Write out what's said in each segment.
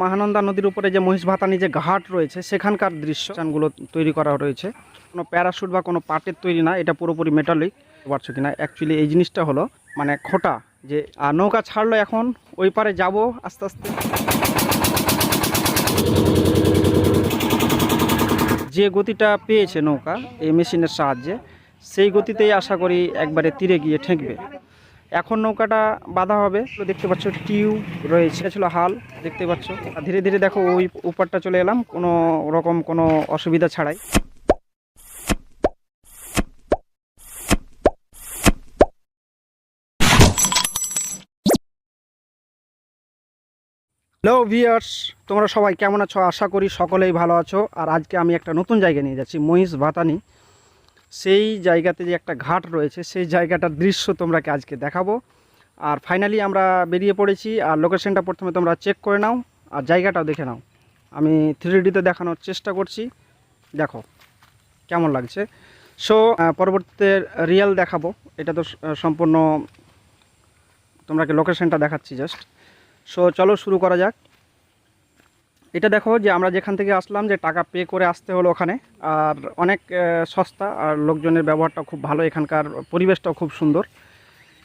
মহানন্দা নদীর উপরে যে মহিষ ভাতানি যে ঘাট রয়েছে, সেখানকার দৃশ্য চানগুলো তৈরি করা রয়েছে। কোনো প্যারাশুট বা কোনো পাটের তৈরি না, এটা পুরোপুরি মেটালিক পারছ কিনা? অ্যাকচুয়ালি এই জিনিসটা হলো মানে খোটা যে নৌকা ছাড়লো এখন, ওই পারে যাব আস্তে আস্তে। যে গতিটা পেয়েছে নৌকা, এই মেশিনের সাহায্যে, সেই গতিতেই আশা করি একবারে তীরে গিয়ে ঠেকবে। এখন নৌকাটা বাঁধা হবে। দেখতে পাচ্ছ টিউব রয়েছে। ছিল হাল, দেখতে পাচ্ছ। ধীরে ধীরে দেখো ওই উপরটা চলে এলাম। কোনো রকম কোনো অসুবিধা ছাড়াই। হ্যালো ভিয়ার্স তোমরা সবাই কেমন আছো? আশা করি সকলেই ভালো আছো। আর আজকে আমি একটা নতুন জায়গায় নিয়ে যাচ্ছি, মহিষ ভাতানি। সেই জায়গাতে যে একটা ঘাট রয়েছে, সেই জায়গাটার দৃশ্য তোমরাকে আজকে দেখাবো। আর ফাইনালি আমরা বেরিয়ে পড়েছি, আর লোকেশনটা প্রথমে তোমরা চেক করে নাও, আর জায়গাটাও দেখে নাও। আমি থ্রি ডিতে দেখানোর চেষ্টা করছি। দেখো, কেমন লাগছে। সো পরবর্তীতে রিয়েল দেখাবো। এটা তো সম্পূর্ণ, তোমরাকে লোকেশনটা দেখাচ্ছি জাস্ট সো চলো শুরু করা যাক। এটা দেখো যে আমরা যেখান থেকে আসলাম যে টাকা পে করে আসতে হলো ওখানে, আর অনেক সস্তা, আর লোকজনের ব্যবহারটা খুব ভালো, এখানকার পরিবেশটাও খুব সুন্দর।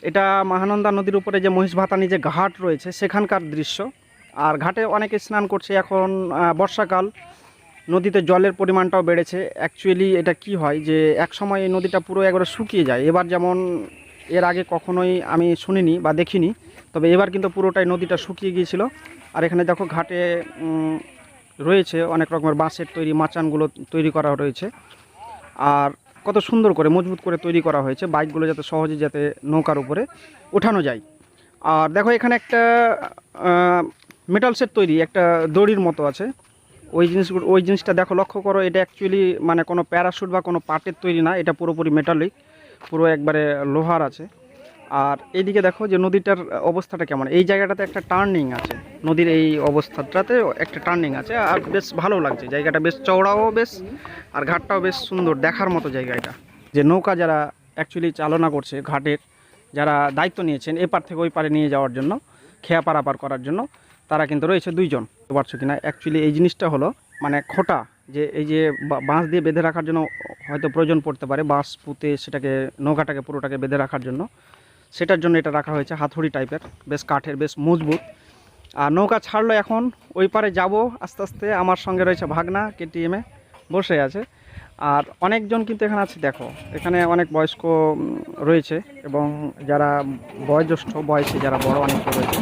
এটা মহানন্দা নদীর উপরে যে মহিষ ভাতানি যে ঘাট রয়েছে, সেখানকার দৃশ্য। আর ঘাটে অনেকে স্নান করছে, এখন বর্ষাকাল, নদীতে জলের পরিমাণটাও বেড়েছে। অ্যাকচুয়ালি এটা কি হয় যে, এক সময় এই নদীটা পুরো একবারে শুকিয়ে যায়। এবার যেমন এর আগে কখনোই আমি শুনিনি বা দেখিনি। তবে এবার কিন্তু পুরোটাই নদীটা শুকিয়ে গিয়েছিল। আর এখানে দেখো ঘাটে রয়েছে অনেক রকমের বাঁশের তৈরি, মাচানগুলো তৈরি করা রয়েছে। আর কত সুন্দর করে, মজবুত করে তৈরি করা হয়েছে। বাইকগুলো যাতে সহজে যাতে নৌকার উপরে ওঠানো যায়। আর দেখো এখানে একটা মেটাল সেট তৈরি, একটা দড়ির মতো আছে। ওই জিনিসগুলো ওই জিনিসটা দেখো লক্ষ্য করো, এটা অ্যাকচুয়ালি মানে কোনো প্যারাশুট বা কোনো পাটের তৈরি না, এটা পুরোপুরি মেটালিক পুরো একবারে লোহার আছে। আর এইদিকে দেখো যে নদীটার অবস্থাটা কেমন? এই জায়গাটাতে একটা টার্নিং আছে। নদীর এই অবস্থাটাতে একটা টার্নিং আছে আর বেশ ভালো লাগছে। জায়গাটা বেশ চওড়াও বেশ আর ঘাটটাও বেশ সুন্দর দেখার মতো জায়গা এটা। যে নৌকা যারা অ্যাকচুয়ালি চালনা করছে ঘাটের, যারা দায়িত্ব নিয়েছেন এপার থেকে ওই পারে নিয়ে যাওয়ার জন্য, খেয়া পারাপার করার জন্য, তারা কিন্তু রয়েছে দুইজন। পারছ কিনা? অ্যাকচুয়ালি এই জিনিসটা হলো মানে খোটা যে এই যে বাঁশ দিয়ে বেঁধে রাখার জন্য হয়তো প্রয়োজন পড়তে পারে। বাঁশ পুঁতে সেটাকে, নৌকাটাকে পুরোটাকে বেঁধে রাখার জন্য। সেটার জন্য এটা রাখা হয়েছে হাতুড়ি টাইপের, বেশ কাঠের, বেশ মজবুত। আর নৌকা ছাড়লো এখন, ওই পারে যাব আস্তে আস্তে। আমার সঙ্গে রয়েছে ভাগনা কেটিএমে বসে আছে। আর অনেকজন কিন্তু এখানে আছে, দেখো। এখানে অনেক বয়স্ক রয়েছে এবং যারা বয়োজ্যেষ্ঠ বয়সে, যারা বড় অনেক রয়েছে।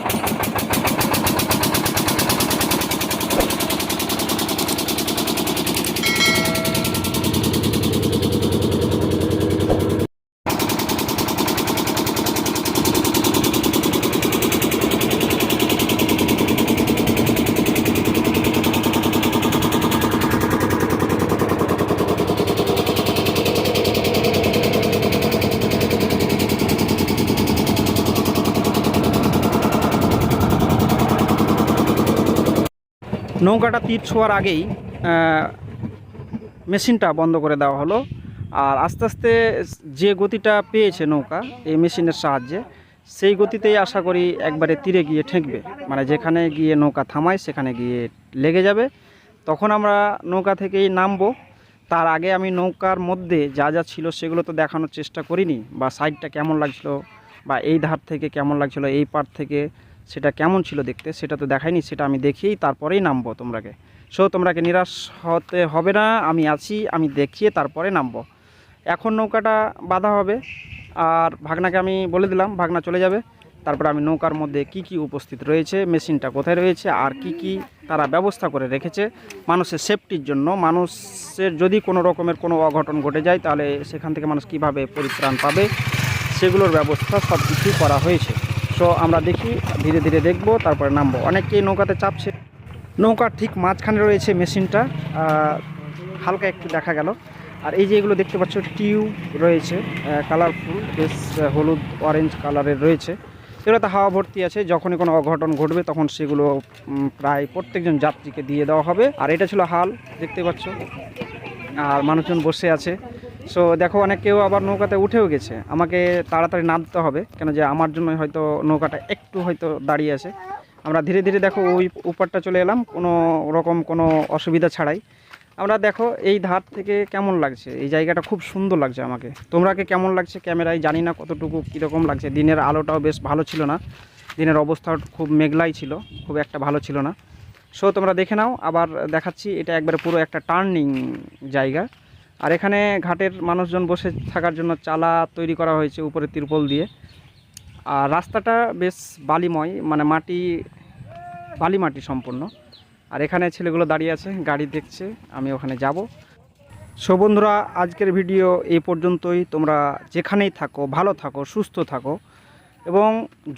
নৌকাটা তীর ছোঁয়ার আগেই মেশিনটা বন্ধ করে দেওয়া হলো। আর আস্তে আস্তে যে গতিটা পেয়েছে নৌকা, এই মেশিনের সাহায্যে, সেই গতিতেই আশা করি একবারে তীরে গিয়ে ঠেকবে। মানে যেখানে গিয়ে নৌকা থামায়, সেখানে গিয়ে লেগে যাবে। তখন আমরা নৌকা থেকেই নামবো। তার আগে আমি নৌকার মধ্যে যা যা ছিল সেগুলো তো দেখানোর চেষ্টা করিনি, বা সাইডটা কেমন লাগছিল, বা এই ধার থেকে কেমন লাগছিল, এই পার থেকে সেটা কেমন ছিল দেখতে, সেটা তো দেখাইনি, সেটা আমি দেখিয়েই তারপরেই নামবো তোমরাকে। সো, তোমরাকে নিরাশ হতে হবে না, আমি আছি, আমি দেখিয়ে তারপরে নামবো। এখন নৌকাটা বাঁধা হবে, আর ভাগনাকে আমি বলে দিলাম, ভাগনা চলে যাবে। তারপরে আমি নৌকার মধ্যে কি কি উপস্থিত রয়েছে, মেশিনটা কোথায় রয়েছে, আর কি কি তারা ব্যবস্থা করে রেখেছে। মানুষের সেফটির জন্য, মানুষের যদি কোনো রকমের কোনো অঘটন ঘটে যায়, তাহলে সেখান থেকে মানুষ কীভাবে পরিত্রাণ পাবে, সেগুলোর ব্যবস্থা সব কিছুই করা হয়েছে। সো আমরা দেখি, ধীরে ধীরে দেখব, তারপরে নামবো। অনেকেই নৌকাতে চাপছে। নৌকার ঠিক মাঝখানে রয়েছে মেশিনটা। হালকা একটু দেখা গেল। আর এই যে এগুলো দেখতে পাচ্ছ টিউব রয়েছে কালারফুল বেশ হলুদ অরেঞ্জ কালারের রয়েছে। এগুলোতে হাওয়া ভর্তি আছে। যখনই কোনো অঘটন ঘটবে, তখন সেগুলো প্রায় প্রত্যেকজন যাত্রীকে দিয়ে দেওয়া হবে। আর এটা ছিল হাল, দেখতে পাচ্ছ। আর মানুষজন বসে আছে। সো দেখো, অনেক কেউ আবার নৌকাতে উঠেও গেছে। আমাকে তাড়াতাড়ি নামতে হবে, কেন যে আমার জন্য হয়তো নৌকাটা একটু হয়তো দাঁড়িয়ে আছে। আমরা ধীরে ধীরে দেখো, ওই উপরটা চলে এলাম, কোনো রকম কোনো অসুবিধা ছাড়াই। আমরা দেখো, এই ধার থেকে কেমন লাগছে? এই জায়গাটা খুব সুন্দর লাগছে আমাকে। তোমরাকে কেমন লাগছে ক্যামেরায় জানি না কতটুকু কীরকম লাগছে। দিনের আলোটাও বেশ ভালো ছিল না। দিনের অবস্থা খুব মেঘলাই ছিল, খুব একটা ভালো ছিল না। সো তোমরা দেখে নাও, আবার দেখাচ্ছি। এটা একবারে পুরো একটা টার্নিং জায়গা। আর এখানে ঘাটের মানুষজন বসে থাকার জন্য চালা তৈরি করা হয়েছে উপরে তিরপল দিয়ে। আর রাস্তাটা বেশ বালিময় মানে মাটি বালি মাটি সম্পূর্ণ। আর এখানে ছেলেগুলো দাঁড়িয়ে আছে, গাড়ি দেখছে, আমি ওখানে যাব। সো বন্ধুরা, আজকের ভিডিও এই পর্যন্তই। তোমরা যেখানেই থাকো, ভালো থাকো, সুস্থ থাকো। এবং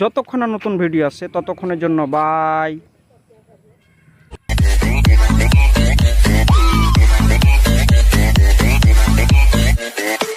যতক্ষণ নতুন ভিডিও আসে, ততক্ষণের জন্য বাই Música